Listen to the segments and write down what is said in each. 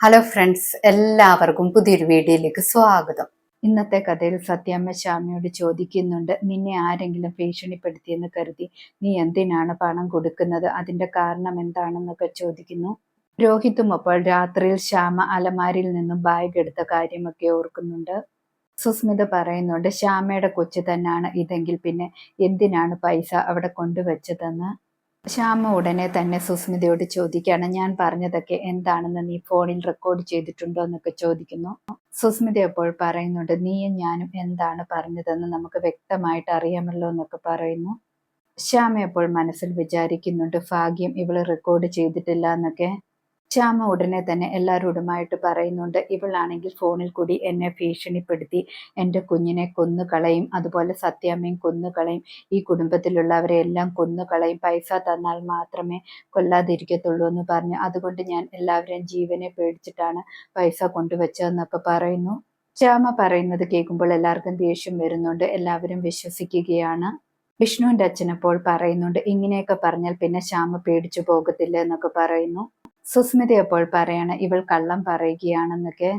Hello friends എല്ലാവർക്കും പുതിയൊരു വീഡിയോയിലേക്ക് സ്വാഗതം. ഇന്നത്തെ കഥയിൽ സത്യമ്മ ശ്യാമിയോട് ചോദിക്കുന്നുണ്ട് നിന്നെ ആരെങ്കിലും ഭീഷണിപ്പെടുത്തിയെന്ന് കരുതി നീ എന്തിനാണ് പണം കൊടുക്കുന്നത്? അതിന്റെ കാരണം എന്താണെന്നൊക്കെ ചോദിക്കുന്നു. രോഹിത്തും അപ്പോൾ രാത്രിയിൽ ശ്യാമ അലമാരിയിൽ നിന്നും ബാഗ് എടുത്ത കാര്യമൊക്കെ ഓർക്കുന്നുണ്ട്. സുസ്മിത പറയുന്നുണ്ട് ശ്യാമയുടെ കൊച്ചു തന്നെയാണ് ഇതെങ്കിൽ പിന്നെ എന്തിനാണ് പൈസ അവിടെ കൊണ്ടുവച്ചതെന്ന്? ശ്യാമ ഉടനെ തന്നെ സുസ്മിതയോട് ചോദിക്കുകയാണ്. ഞാൻ പറഞ്ഞതൊക്കെ എന്താണെന്ന് നീ ഫോണിൽ റെക്കോർഡ് ചെയ്തിട്ടുണ്ടോ എന്നൊക്കെ ചോദിക്കുന്നു. സുസ്മിത അപ്പോൾ പറയുന്നുണ്ട് നീയും ഞാനും എന്താണ് പറഞ്ഞതെന്ന് നമുക്ക് വ്യക്തമായിട്ട് അറിയാമല്ലോ എന്നൊക്കെ പറയുന്നു. ശ്യാമ അപ്പോൾ മനസ്സിൽ വിചാരിക്കുന്നുണ്ട് ഭാഗ്യം ഇവൾ റെക്കോർഡ് ചെയ്തിട്ടില്ല എന്നൊക്കെ. ശ്യാമ ഉടനെ തന്നെ എല്ലാവരോടുമായിട്ട് പറയുന്നുണ്ട്. ഇവളാണെങ്കിൽ ഫോണിൽ കൂടി എന്നെ ഭീഷണിപ്പെടുത്തി എന്റെ കുഞ്ഞിനെ കൊന്നുകളയും അതുപോലെ സത്യാമ്മയും കൊന്നുകളയും ഈ കുടുംബത്തിലുള്ളവരെ എല്ലാം കൊന്നുകളയും പൈസ തന്നാൽ മാത്രമേ കൊല്ലാതിരിക്കത്തുള്ളൂ എന്ന് പറഞ്ഞു. അതുകൊണ്ട് ഞാൻ എല്ലാവരെയും ജീവനെ പേടിച്ചിട്ടാണ് പൈസ കൊണ്ടുവച്ചതെന്നൊക്കെ പറയുന്നു. ചാമ പറയുന്നത് കേൾക്കുമ്പോൾ എല്ലാവർക്കും ദേഷ്യം വരുന്നുണ്ട്. എല്ലാവരും വിശ്വസിക്കുകയാണ്. വിഷ്ണുവിന്റെ അച്ഛനപ്പോൾ പറയുന്നുണ്ട് ഇങ്ങനെയൊക്കെ പറഞ്ഞാൽ പിന്നെ ശ്യാമ പേടിച്ചു പോകത്തില്ല എന്നൊക്കെ പറയുന്നു. സുസ്മിത അപ്പോൾ പറയാണ് ഇവൾ കള്ളം പറയുകയാണെന്നൊക്കെ.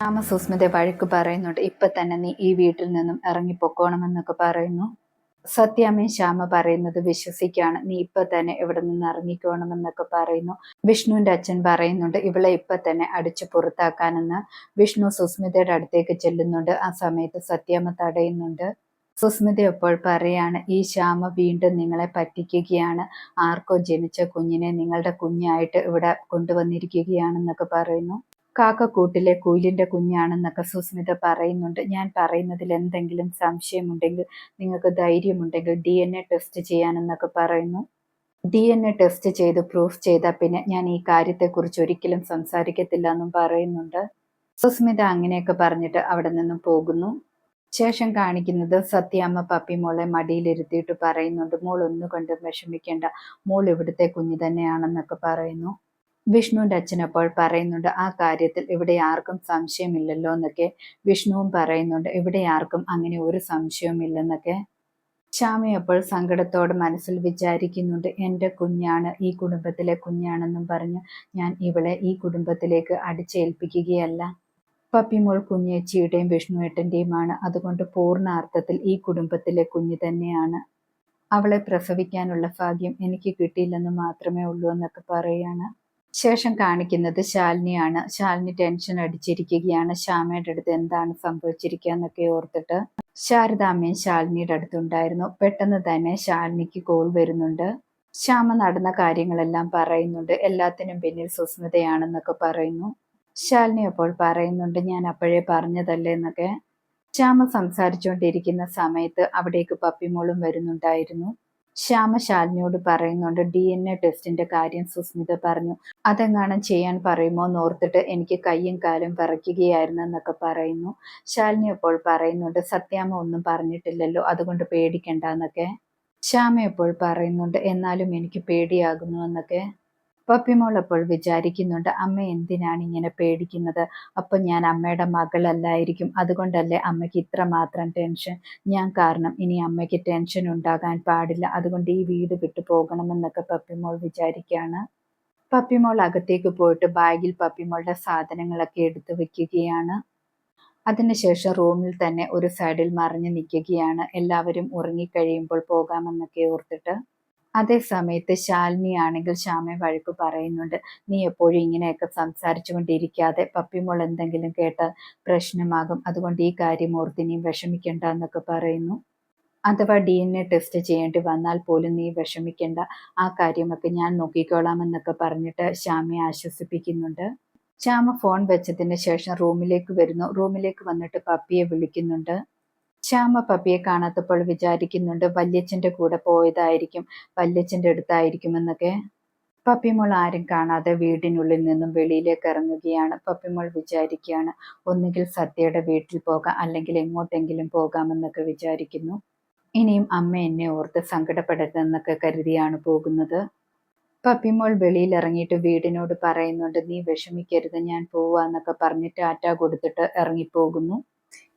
രാമ സുസ്മിത വഴക്ക് പറയുന്നുണ്ട് ഇപ്പൊ തന്നെ നീ ഈ വീട്ടിൽ നിന്നും ഇറങ്ങിപ്പൊക്കോണമെന്നൊക്കെ പറയുന്നു. സത്യാമ്മയും ശ്യാമ പറയുന്നത് വിശ്വസിക്കാണ് നീ ഇപ്പൊ തന്നെ ഇവിടെ നിന്ന് ഇറങ്ങിക്കോണമെന്നൊക്കെ പറയുന്നു. വിഷ്ണുവിന്റെ അച്ഛൻ പറയുന്നുണ്ട് ഇവളെ ഇപ്പൊ തന്നെ അടിച്ചു പുറത്താക്കാനെന്ന്. വിഷ്ണു സുസ്മിതയുടെ അടുത്തേക്ക് ചെല്ലുന്നുണ്ട് ആ സമയത്ത് സത്യാമ്മ തടയുന്നുണ്ട്. സുസ്മിത ഇപ്പോൾ പറയാണ് ഈ ശ്യാമ വീണ്ടും നിങ്ങളെ പറ്റിക്കുകയാണ്. ആർക്കോ ജനിച്ച കുഞ്ഞിനെ നിങ്ങളുടെ കുഞ്ഞായിട്ട് ഇവിടെ കൊണ്ടുവന്നിരിക്കുകയാണെന്നൊക്കെ പറയുന്നു. കാക്കക്കൂട്ടിലെ കൂലിന്റെ കുഞ്ഞാണെന്നൊക്കെ സുസ്മിത പറയുന്നുണ്ട്. ഞാൻ പറയുന്നതിൽ എന്തെങ്കിലും സംശയമുണ്ടെങ്കിൽ നിങ്ങൾക്ക് ധൈര്യമുണ്ടെങ്കിൽ ഡി എൻ എ ടെസ്റ്റ് ചെയ്യാനെന്നൊക്കെ പറയുന്നു. ഡി എൻ എ ടെസ്റ്റ് ചെയ്ത് പ്രൂഫ് ചെയ്താൽ പിന്നെ ഞാൻ ഈ കാര്യത്തെക്കുറിച്ച് ഒരിക്കലും സംസാരിക്കത്തില്ല എന്നും പറയുന്നുണ്ട്. സുസ്മിത അങ്ങനെയൊക്കെ പറഞ്ഞിട്ട് അവിടെ നിന്നും പോകുന്നു. ശേഷം കാണിക്കുന്നത് സത്യാമ്മ പപ്പി മോളെ മടിയിലിരുത്തിയിട്ട് പറയുന്നുണ്ട് മോൾ ഒന്നുകൊണ്ട് വിഷമിക്കേണ്ട. മോൾ ഇവിടുത്തെ കുഞ്ഞു തന്നെയാണെന്നൊക്കെ പറയുന്നു. വിഷ്ണുവിന്റെ അച്ഛനപ്പോൾ പറയുന്നുണ്ട് ആ കാര്യത്തിൽ ഇവിടെ ആർക്കും സംശയമില്ലല്ലോ എന്നൊക്കെ വിഷ്ണുവും പറയുന്നുണ്ട് ഇവിടെ ആർക്കും അങ്ങനെ ഒരു സംശയവുമില്ലെന്നൊക്കെ. ശ്യാമയപ്പോൾ സങ്കടത്തോടെ മനസ്സിൽ വിചാരിക്കുന്നുണ്ട് എന്റെ കുഞ്ഞാണ് ഈ കുടുംബത്തിലെ കുഞ്ഞാണെന്നും പറഞ്ഞ് ഞാൻ ഇവളെ ഈ കുടുംബത്തിലേക്ക് അടിച്ചേൽപ്പിക്കുകയല്ല. പപ്പിമോൾ കുഞ്ഞേച്ചിയുടെയും വിഷ്ണുവേട്ടന്റെയുമാണ് അതുകൊണ്ട് പൂർണാർത്ഥത്തിൽ ഈ കുടുംബത്തിലെ കുഞ്ഞു തന്നെയാണ്. അവളെ പ്രസവിക്കാനുള്ള ഭാഗ്യം എനിക്ക് കിട്ടിയില്ലെന്ന് മാത്രമേ ഉള്ളൂ എന്നൊക്കെ പറയുകയാണ് ശേഷം കാണിക്കുന്നത് ശാലിനിയാണ്. ശാലിനി ടെൻഷൻ അടിച്ചിരിക്കുകയാണ്. ശ്യാമയുടെ അടുത്ത് എന്താണ് സംഭവിച്ചിരിക്കുക എന്നൊക്കെ ഓർത്തിട്ട് ശാരദാമ്മയും ശാലിനിയുടെ അടുത്തുണ്ടായിരുന്നു. പെട്ടെന്ന് തന്നെ ശാലിനിക്ക് കോൾ വരുന്നുണ്ട്. ശ്യാമ നടന്ന കാര്യങ്ങളെല്ലാം പറയുന്നുണ്ട്. എല്ലാത്തിനും പിന്നിൽ സുസ്മിതയാണെന്നൊക്കെ പറയുന്നു. ശാലിനി അപ്പോൾ പറയുന്നുണ്ട് ഞാൻ അപ്പോഴേ പറഞ്ഞതല്ലേ എന്നൊക്കെ. ശ്യാമ സംസാരിച്ചുകൊണ്ടിരിക്കുന്ന സമയത്ത് അവിടേക്ക് പപ്പിമോളും വരുന്നുണ്ടായിരുന്നു. ശ്യാമ ശാലിനിയോട് പറയുന്നുണ്ട് ഡി എൻ എ ടെസ്റ്റിന്റെ കാര്യം സുസ്മിത പറഞ്ഞു. അതെങ്ങാനും ചെയ്യാൻ പറയുമോ എന്നോർത്തിട്ട് എനിക്ക് കയ്യും കാലും വിറയ്ക്കുകയായിരുന്നു എന്നൊക്കെ പറയുന്നു. ശാലിനി അപ്പോൾ പറയുന്നുണ്ട് സത്യാമ്മ ഒന്നും പറഞ്ഞിട്ടില്ലല്ലോ അതുകൊണ്ട് പേടിക്കണ്ട എന്നൊക്കെ. ശ്യാമ എപ്പോൾ പറയുന്നുണ്ട് എന്നാലും എനിക്ക് പേടിയാകുന്നു എന്നൊക്കെ. പപ്പിമോൾ അപ്പോൾ വിചാരിക്കുന്നുണ്ട് അമ്മ എന്തിനാണ് ഇങ്ങനെ പേടിക്കുന്നത്? അപ്പൊ ഞാൻ അമ്മയുടെ മകളല്ലായിരിക്കും. അതുകൊണ്ടല്ലേ അമ്മയ്ക്ക് ഇത്ര മാത്രം ടെൻഷൻ? ഞാൻ കാരണം ഇനി അമ്മയ്ക്ക് ടെൻഷൻ ഉണ്ടാകാൻ പാടില്ല. അതുകൊണ്ട് ഈ വീട് വിട്ടു പോകണമെന്നൊക്കെ പപ്പിമോൾ വിചാരിക്കുകയാണ് പപ്പിമോൾ അകത്തേക്ക് പോയിട്ട് ബാഗിൽ പപ്പിമോളുടെ സാധനങ്ങളൊക്കെ എടുത്തു വെക്കുകയാണ്. അതിനുശേഷം റൂമിൽ തന്നെ ഒരു സൈഡിൽ മറിഞ്ഞു നിൽക്കുകയാണ്. എല്ലാവരും ഉറങ്ങിക്കഴിയുമ്പോൾ പോകാമെന്നൊക്കെ ഓർത്തിട്ട് അതേ സമയത്ത് ശാലിനി ആണെങ്കിൽ ശ്യാമയെ വഴക്ക് പറയുന്നുണ്ട് നീ എപ്പോഴും ഇങ്ങനെയൊക്കെ സംസാരിച്ചു കൊണ്ടിരിക്കാതെ പപ്പിമോൾ എന്തെങ്കിലും കേട്ടാൽ പ്രശ്നമാകും. അതുകൊണ്ട് ഈ കാര്യം ഓർത്ത് നീ വിഷമിക്കണ്ട എന്നൊക്കെ പറയുന്നു. അഥവാ ഡി എൻ എ ടെസ്റ്റ് ചെയ്യേണ്ടി വന്നാൽ പോലും നീ വിഷമിക്കേണ്ട. ആ കാര്യമൊക്കെ ഞാൻ നോക്കിക്കോളാം എന്നൊക്കെ പറഞ്ഞിട്ട് ശ്യാമയെ ആശ്വസിപ്പിക്കുന്നുണ്ട്. ശ്യാമ ഫോൺ വെച്ചതിന് ശേഷം റൂമിലേക്ക് വരുന്നു. റൂമിലേക്ക് വന്നിട്ട് പപ്പിയെ വിളിക്കുന്നുണ്ട്. ശ്യാമ പപ്പിയെ കാണാത്തപ്പോൾ വിചാരിക്കുന്നുണ്ട് വല്യച്ഛന്റെ കൂടെ പോയതായിരിക്കും വല്യച്ഛന്റെ അടുത്തായിരിക്കുമെന്നൊക്കെ പപ്പിമോൾ ആരും കാണാതെ വീടിനുള്ളിൽ നിന്നും വെളിയിലേക്ക് ഇറങ്ങുകയാണ്. പപ്പിമോൾ വിചാരിക്കുകയാണ് ഒന്നുകിൽ സത്യയുടെ വീട്ടിൽ പോകാം അല്ലെങ്കിൽ എങ്ങോട്ടെങ്കിലും പോകാമെന്നൊക്കെ വിചാരിക്കുന്നു. ഇനിയും അമ്മ എന്നെ ഓർത്ത് സങ്കടപ്പെടരുതെന്നൊക്കെ കരുതിയാണ് പോകുന്നത്. പപ്പിമോൾ വെളിയിൽ ഇറങ്ങിയിട്ട് വീടിനോട് പറയുന്നുണ്ട് നീ വിഷമിക്കരുത് ഞാൻ പോവാന്നൊക്കെ പറഞ്ഞ് ടാറ്റ കൊടുത്തിട്ട് ഇറങ്ങിപ്പോകുന്നു.